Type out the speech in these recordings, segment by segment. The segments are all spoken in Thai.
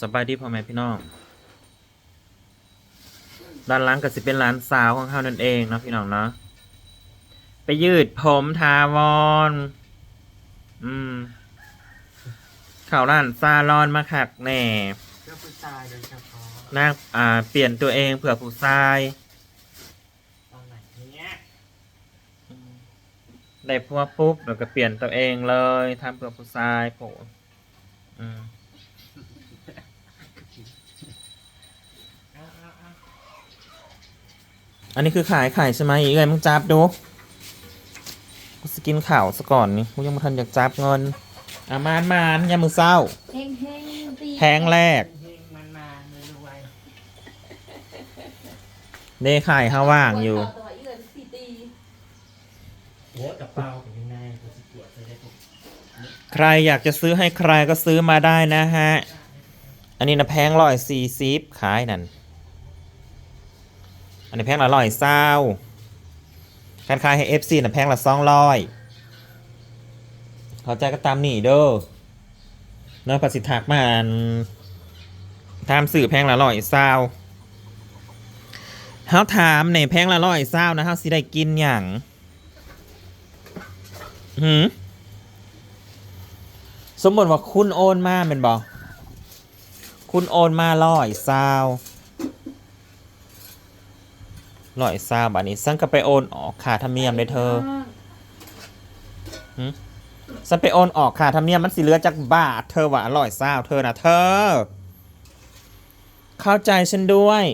สบายดีพ่อแม่พี่น้อง ด้านหล่างก็สิเป็นร้านสาวของเขานั่นเองเนาะพี่น้องเนาะ ไปยืดผมทาวอนอืม เข่าร้านซาลอนมาขักแหน่เพื่อผู้ชายโดยเฉพาะนางอ่า เปลี่ยนตัวเองเผื่อผู้ชายตอนไหนเนี้ยได้พัวปุ๊บแล้วก็เปลี่ยนตัวเองเลยทำเพื่อผู้ชายโผอืม เอาเอาเอา อันนี้คือขายไข่ใช่ไหมอีเอ้ยมึงจับดูกูสกินข่าวซะก่อนนี่กูยังไม่ทันอยากจับเงินอะมานมานยามมือเศร้าเฮงเฮงตีแพงแรกเฮงมันมาเลยรวยเด้ไข่ห้าว่างอยู่ต่ออีเอินสี่ตีหัวกับเป้าเป็นยังไงกูสิปวดเลยได้ผมใครอยากจะซื้อให้ใครก็ซื้อมาได้นะฮะ อันนี้นะแพงร้อยสี่สิบขายนั่น อันนี้แพงละร้อยเศร้าการขายให้เอฟซีนะแพงละสองร้อยเขาใจก็ตามนี่เด้อเนาะประสิทธิ์ถักมาอันทำสื่อแพงละร้อยเศร้าเฮาถามในแพงละร้อยเศร้านะเฮาสิได้กินอย่างหืมสมมติว่าคุณโอนมาเป็นบอคุณโอนมาร้อยซา วร้อยซาวบัดนี้ซังก็ไปโอนออกค่าธรรมเนียมเลยเธอซังไปโอนออกค่าธรรมเนียมมันสิเหลือจากบาทเธอว่าร้อยซาวเธอนะเธอ เข้าใจฉันด้วย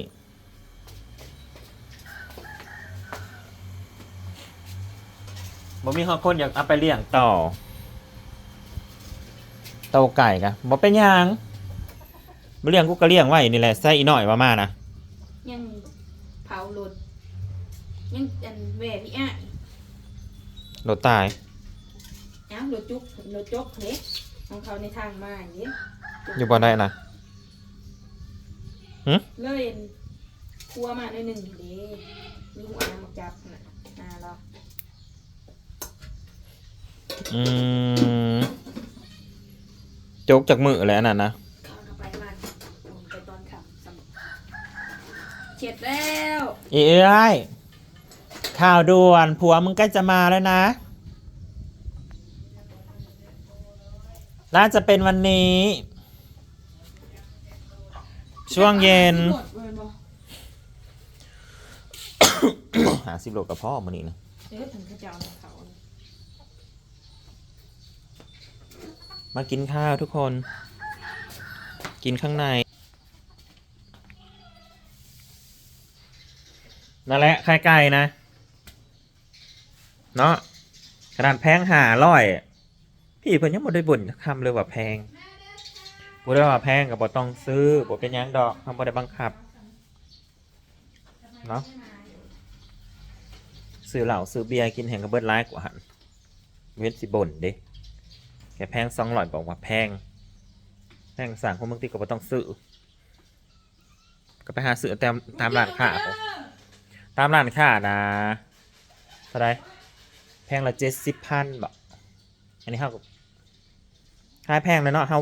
บ่มีคนอยากเอาไปเลี้ยงต่อเตาไก่กะบ่เป็นหยังบ่เลี้ยงกูก็เลี้ยงไว้นี่แหละใส่อีหน่อยมามานะยังเผาหลุด ยังอันแหวพี่อะโดดตายเอ้าหลุดจุกหลุดจกเล็กของเขาในทางมาอย่างนี้อยู่บ่ได้นะเลยครัวมาในอยหนึ่งดีมีหัวน้ำมาจับน่ะอ่าเรา อืมโจกจากมือแล้วนั่นนะเอาเข้าไปมันผมไปตอนขับสำเสร็จแล้วอีเอ้ย ข่าวด่วน ผัวมึงใกล้จะมาแล้วนะ น่าจะเป็นวันนี้ ช่วงเย็น หาสิบโลกับพ่อมันนี่นะเอ๊ะถึงขจะเอาของเขามากินข้าวทุกคน กินข้างใน นั่นแหละไข่ไก่นะ เนาะขนาดแพงหาร้อยพี่เพิ่นยังบ่ได้บ่นคำเลยว่าแพงบ่ได้ว่าแพงก็บ่ต้องซื้อบ่เป็นหยังดอกทำบ่ได้บังคับเนาะซื้อเหล้าซื้อเบียร์กินแห่งกระเบิดร้ายกว่าหันเว้นสิบ่นเด้แค่แพงสองร้อยบอกว่าแพงแพงสั่งคนบางทีก็บ่ต้องซื้อก็ไปหาซื้อตามตามร้านค้าตามร้านค้านะเท่าไหรแพ งละเจ็ดสิบพันบอกอันนี้เฮาก็ขายแพงเลยเนาะเฮา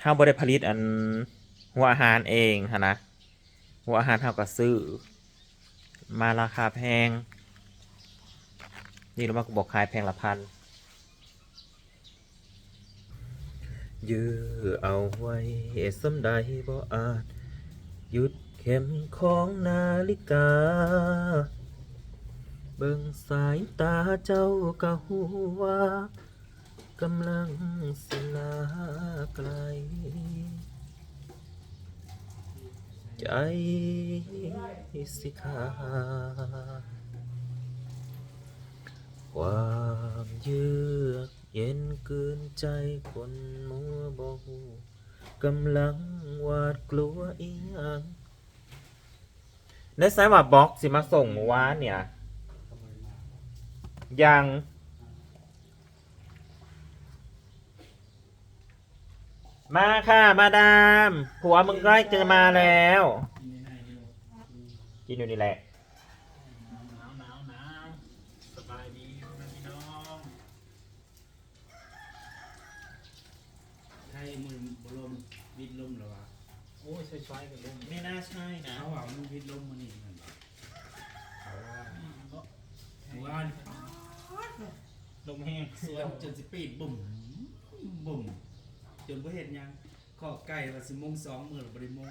เฮาบ่ได้ผลิตอันหัวอาหารเองฮะนะหัวอาหารเฮาก็ซื้อ มาราคาแพง นี่เรามากบอกขายแพงละพันยื้อเอาไว้สำใดบ่อาจหยุดเข็มของนาฬิกา เบิ่งสายตาเจ้าก็หูว่ากำลังสิลาไกล ใจสิขาความเยือกเย็นเกินใจคนมัวบ่หูกำลังหวาดกลัวอีหยังในสายว่าบล็อกสิมาส่งเมื่อวานเนี่ย ยังมาค่ะ มาดาม ผัวมึงใกล้จะมาแล้ว กินอยู่นี่แหละหนาวหนาวหนาวสบายดีพ่อแม่พี่น้องให้มือบลมวิดลมเหรอไฟกับลมไม่น่าใช่นะเขาว่ามันพิษลมมันนี่นั่นเขาว่าว่า ลมแห้งสวนจนสิปีดบุ่มบุ่มจนบ่เห็นหยังขอไก่ว่าสิโมงสองมื้อละบ่ได้โมง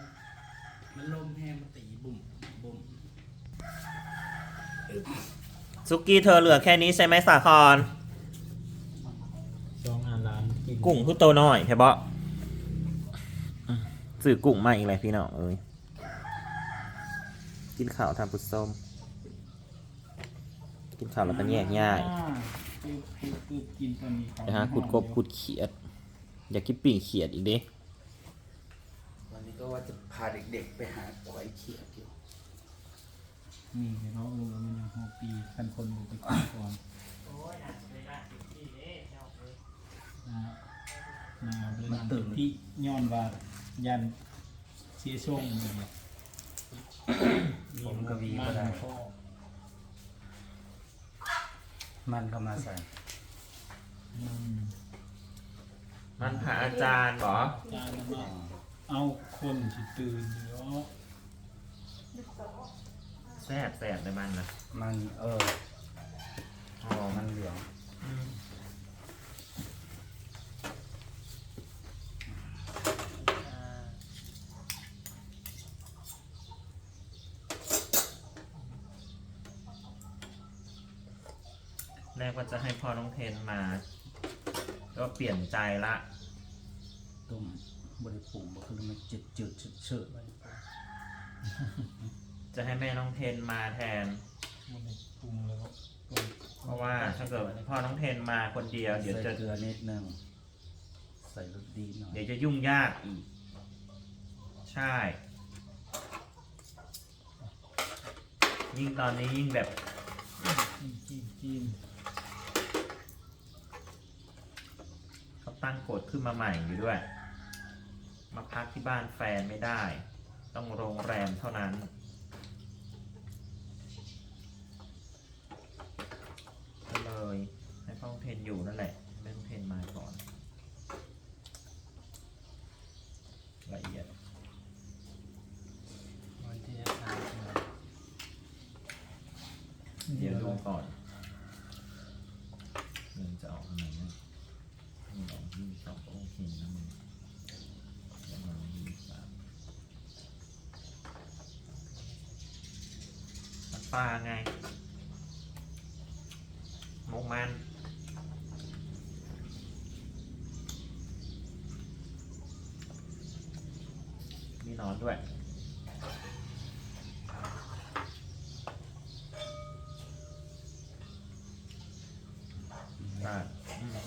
มันลมแห้งมันตีบุ่มบุ่มซุกี้เธอเหลือแค่นี้ใช่ไหมสาครสองอันล้านกินกุ้งคือโตน้อยแค่บะสื่อกุ้งมาอีกเลยพี่น้องเอ้ยกินข้าวทำปุส้มกินข้าวแล้วก็แยกง่าย คือคือคือกินตอนนี้นะฮะขุดกบขุดเขียด อยากกินปิ่งเขียดอีกเด้วันนี้ก็ว่าจะพาเด็กๆไปหาหอยเขียดอยู่นี่เห็นเขาเออมันยังหกปีกันคนบุกไปกินก่อนนะนะเวลาตื่นที่ย้อนว่ายันเสียช่วงเลยผมก็วีก็ได้พ่อ มันก็มาใส่มันมันผ่าอาจารย์บอจานนั้นว่าเอาคนที่ตื่นเนาะแซ่บแซ่บในมันนะมันเอออ๋อมัมันนเหลืองอืม กว่าจะให้พ่อน้องเทนมา ก็เปลี่ยนใจละต้มบริปรุงบ่คือมันจืดจืดๆเฉยๆไว้จะให้แม่น้องเทนมาแทน มันได้ปรุงแล้วก็ปรุงเพราะว่าถ้าเกิดพ่อน้องเทนมาคนเดียว เดี๋ยวใส่จะเกลือนิดนึงใส่รสดีหน่อยเดี๋ยวจะยุ่งยากอีก ใช่ ยิ่งตอนนี้ยิ่งแบบ จิ้มจิ้มจิ้ม เขา ตั้งกฎขึ้นมาใหม่อยู่ด้วย มาพักที่บ้านแฟนไม่ได้ ต้องโรงแรมเท่านั้น ก็เลยให้พ่อน้องเทนอยู่นั่นแหละให้แม่น้องเทนมาก่อน ละเอียดวันที่จะทานเดี๋ยวดูก่อนเงินจะออกทางไหนนะ ยี่สองก็โอเคนะมึงแล้วมาที่สามมันปลาไงมกมัน มีหนอนด้วย ใช่อืม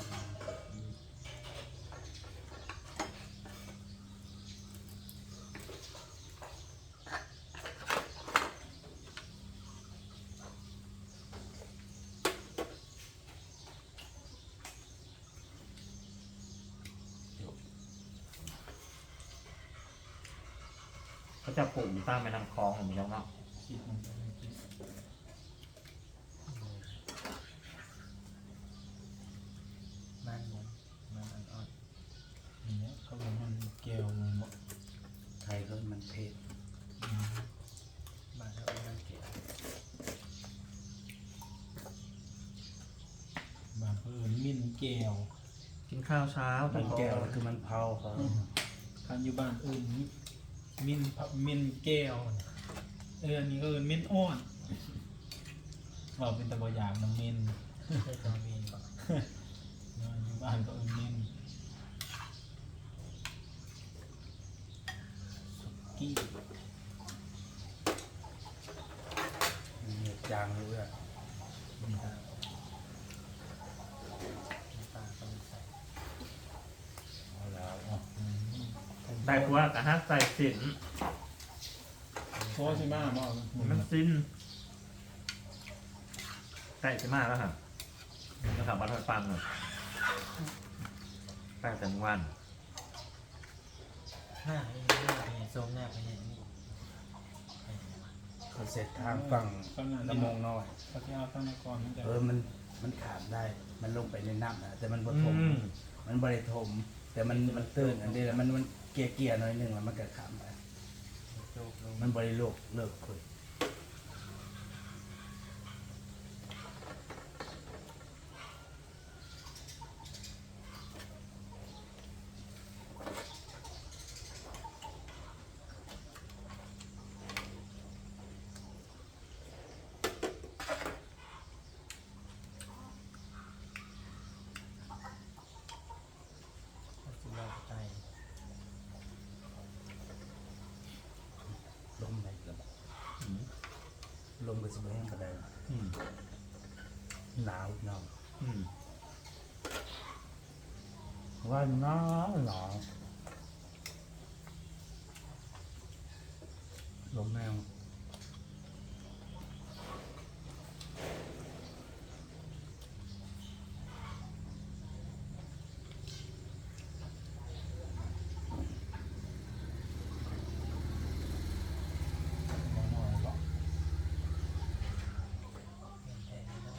เขาจะปลูกอยู่ใต้แม่น้ำคลองของมันยังเนาะคิดมันไปเลยคิดมันมันมันอ่อนอย่างเงี้ยเขาบอกมันแก้วมันบอกไทยก็มันเผ็ดมบ้านเขามันเกี่ยวบางเอิญมิ้นแก้วกินข้าวเช้ามันแก้วคือมันเผาเขาคันอยู่บ้านเอิญ มินมินแก้วเอออันนี้ก็เอินมินอ้อนเราเป็นตะบอยางน้ำมิ้นใช่ตัวมีนอยู่บ้านก็เอินมินสุกี้ มันเหนียวจางเลยอะ นี่ครับ ปลาต้องใส่ เอาแล้ว อ๋ออืม ได้พวกกะฮักใส่สินโซ่ใช่ไหมบอกมันสิ้นใกล้จะมากแล้วครับจะขับมาทอดฟังหน่อยใกล้แต่เมื่อวันหน้าเป็นหน้าเป็นส้มหน้าเป็นอย่างนี้เขาเสร็จทางฝั่งข้างหน้าละนี่มงน้อยเขาจะเอาข้างในก่อนมันจะเออมันมันขาดได้ มันลงไปในน้ำนะแต่มันบ่ถมอืมมันบริถมแต่มันมันตื่นอันนี้แหละมันมัน เกียร์เกียร์ๆหน่อยหนึงแล้วมันก็ขามไปโจกลงมันบริโลกเลิกคุย ก็สิว่าไป ลมไหนระบ ลมก็จะไม่แห้งกระไดอืมหนาวเนาะอืมว่าหนาวหนาวลมแมว บ่น้อยหรอก แทนไม่ได้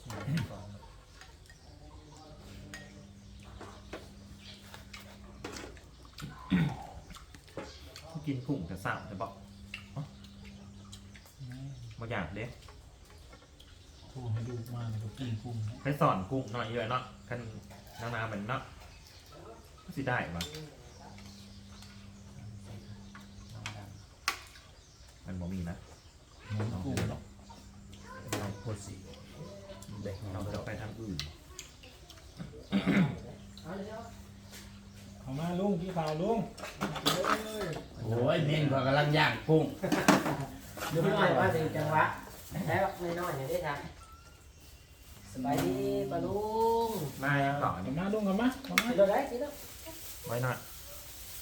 สี่กอง กินกุ้งแต่สามจะบอกมาอยากเด้โทรให้ดูมาเลยก็กินกุ้งนะไปสอนกุ้งหน่อยเยอะเนาะกันนานาเหมือนเนาะสิได้ปะน้องดมันบ่มีนะหมูกุ้งเนาะเราปวดสีเด็กเราเราจะจะไปทางอื่น เอามาลุงพี่ข่าวลุงโอ้ยเม่นก็กำลังย่างกุ้งดูหน่อยว่าถึงจังหวะแล้วน้อยๆอย่างนี้ครับสบายดีปะลุงมายังต่อเอานี่มาลุงเอามาเอามากินเราได้สิเนาะไว้หน่อย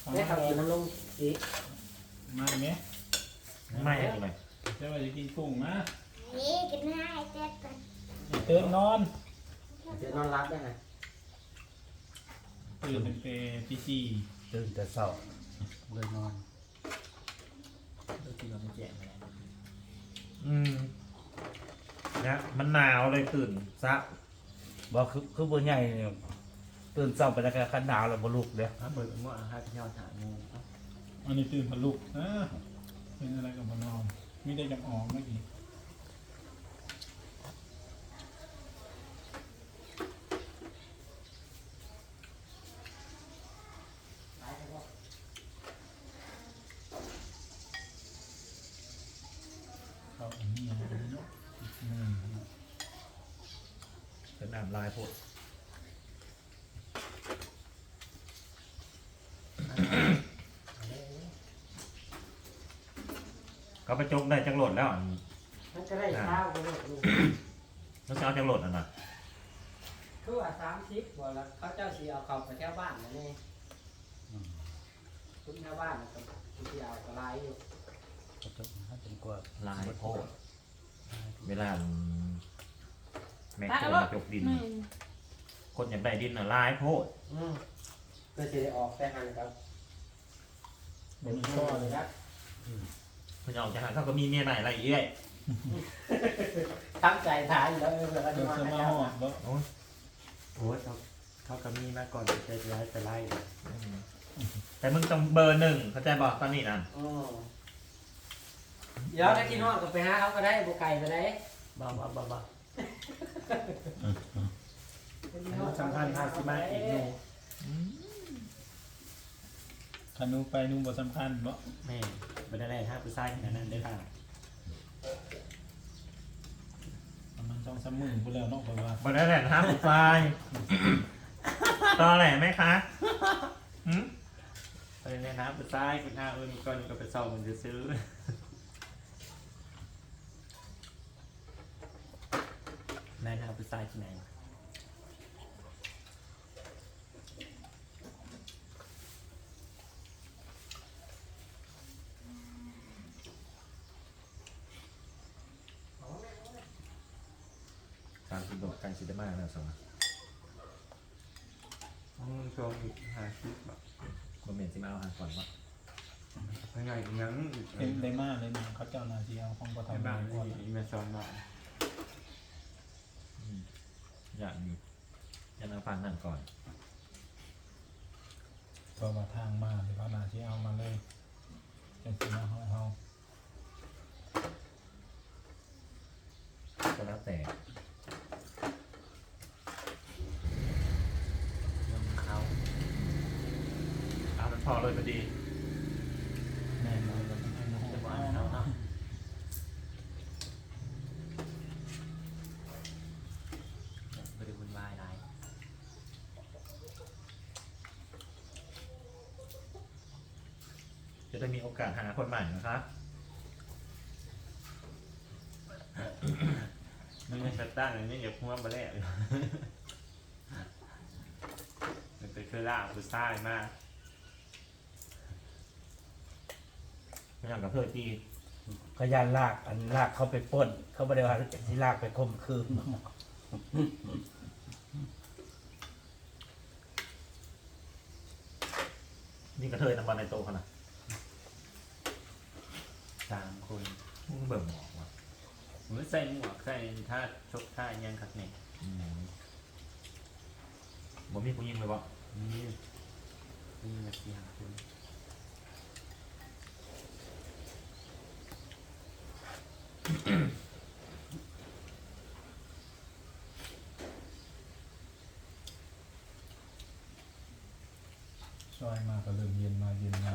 เอาได้มาขับกินน้ำลงสิมาไหมไม่ยังไงจะว่าจะกินกุ้งนะนี่กินให้เจ็ดก่อนอย่าเติมนอนเดี๋ยวนอนรับได้ไง ตื่นเป็นเปตีสี่ตื่นแต่เช้าเลยนอนำก็คือเราไม่แจกอะไรอืมนะมันหนาวเลยตื่นซะบอกคือคือบ่ใหญ่เนี่ยตื่นเช้าไปแล้วก็ขันหนาวแล้วบ่ลุกเด้อถ้าเปิดเป็นว่าให้พี่ยอดถามงูเอ้าอันนี้ตื่นพลุกอ่าเป็นอะไรกับพนอนไม่ได้จับออกเมื่อกี้ เขาอันนี้อะไรเนาะอืม เป็นอ่านลายพวกก็ไปจกได้จังโหลดแล้วอันมันก็ได้เช้าก็ได้ลุงแล้วจะเอาจังโหลดอะนะคือว่าสามสิบบ่แล้วเขาเจ้าสีเอาเขาไปแถวบ้านนะนี่คุณแถวบ้านกับคุณที่เอากระไรอยู่ก็จะให้เป็นกว่าลายโพดเวลา แม็กโครมาจกดินคนอยากได้ดินอะลายโพดอืมเพื่อจะได้ออกไปหันครับบนข้อเลยครับเพื่อนออกจากหาเขาก็มีเมียใหม่อะไรอีกเอ้ยตั้งใจถ่ายอยู่แล้วเออเดี๋ยวเราจะเดี๋ยวมาจะให้มาเจ้าหอดบ่โอ้ยโอ้ยเขาเขาก็มีมาก่อนจะไล่ไปไล่แต่มึงต้องเบอร์หนึ่งเข้าใจบอกตอนนี้นะอืมเดี๋ยวถ้ากินฮอดก็ไปหาเขาก็ได้บุกไก่ไปได้บ้าบ้าบ้าบ้า สำคัญพาสิมาอีกหนูคันนูไปนูบ่สำคัญบ่แม่ไม่ได้ไล่ห้าไปไส้ขนาดนั้นได้ค่ะประมาณสองสามหมื่นพูแล้วเนาะเพราะว่าบอได้แหละห้ามไฟตอแหลไหมคะหืมไปในน้ำไปไส้คุณห้าเอิญก่อนก็ไปซ่อมมันจะซื้อ ในน้ำไปไส้ที่ไหนสามสิบโดดไกลสิได้มากแล้วสมอืมช่วงอีกห้าสิบแบบบะเมียนสิมาเอาหาก่อนว่ายังไงยังเป็นได้มากเลยนะเขาเจ้าหน้าที่เอาของบ่ในทำบ้านก่อนมีมาซ้อนบ้าน อย่างนี้ยันเอาฟังนั่นก่อนเพราะว่าทางมาเดี๋ยวเขาหน้าที่เอามาเลยเป็นสิมาเฮาเฮาก็แล้วแต่นำเขาเอามันพอเลยพอดี แม่นเราจะให้น้อง จะบ่เอาเนาะบริบุญวายหลาย จะได้ มีโอกาสหาคนใหม่นะครับมึงยังสตาร์ทเลยนี่อย่าพูดมาแล้วมันเป็นคือล่าผู้ชายมากไม่อย่างกับเพื่อนจีขยันลากอันลากเขาไปป้น เขาไม่ได้ว่าที่ลากไปข่มขืนนี่กระเทยนำบอลในโตเขานะ สามคน มึง เบิ่งหมอกว่ะมึงใส่หมวกใส่ท่าชกท่ายังขัดเนี่ยอืมบ่มีผู้ยิงเลยวะนี่นี่มาสี่ห้าคนซอยมาก็เริ่มเย็นมาเย็นมา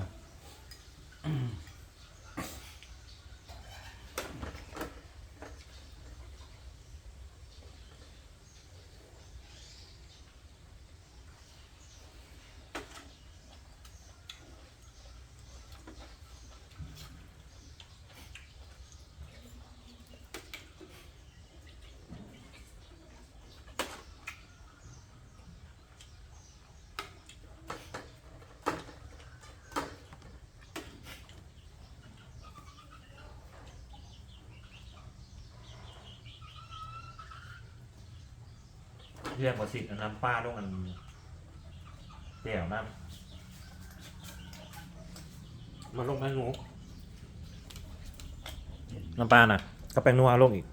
เรียกว่าสิทธิ์น้ำป้าลงอันเดี่ยวน้ำมันลงแป้งหนูน้ำปลาน่ะก็แป้งนัวเอาลงอีก